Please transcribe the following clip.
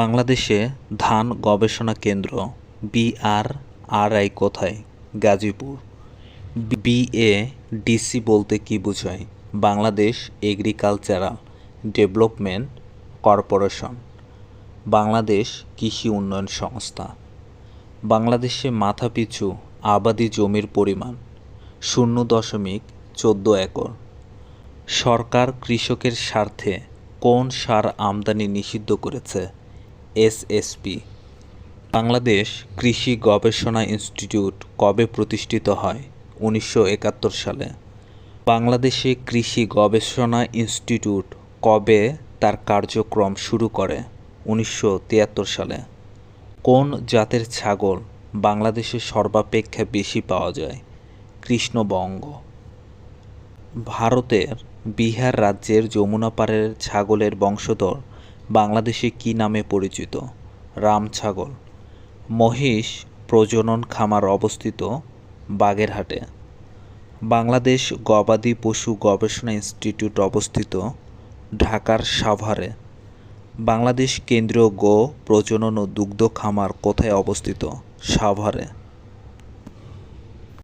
বাংলাদেশে ধান গবেষণা কেন্দ্র, বিআরআরআই কোথায়? গাজীপুর। বিএডিসি বলতে কী বোঝায়? Bangladesh agricultural development corporation. Bangladesh কৃষি উন্নয়ন সংস্থা। বাংলাদেশে মাথাপিছু আবাদি জমির পরিমাণ শূন্য দশমিক চোদ্দ একর। সরকার কৃষকের স্বার্থে কোন সার আমদানি নিষিদ্ধ করেছে? এসএসপি বাংলাদেশ কৃষি গবেষণা ইনস্টিটিউট কবে প্রতিষ্ঠিত হয়? উনিশশো একাত্তর সালে। বাংলাদেশে কৃষি গবেষণা ইনস্টিটিউট কবে তার কার্যক্রম শুরু করে? উনিশশো তিয়াত্তর সালে। কোন জাতের ছাগল বাংলাদেশে সর্বাপেক্ষা বেশি পাওয়া যায়? কৃষ্ণবঙ্গ। ভারতের বিহার রাজ্যের যমুনা পাড়ের ছাগলের বংশধর বাংলাদেশে কী নামে পরিচিত? রাম ছাগল। মহিষ প্রজনন খামার অবস্থিত বাগেরহাটে। বাংলাদেশ গবাদি পশু গবেষণা ইনস্টিটিউট অবস্থিত ঢাকার সাভারে। বাংলাদেশ কেন্দ্রীয় গো প্রজনন ও দুগ্ধ খামার কোথায় অবস্থিত? সাভারে।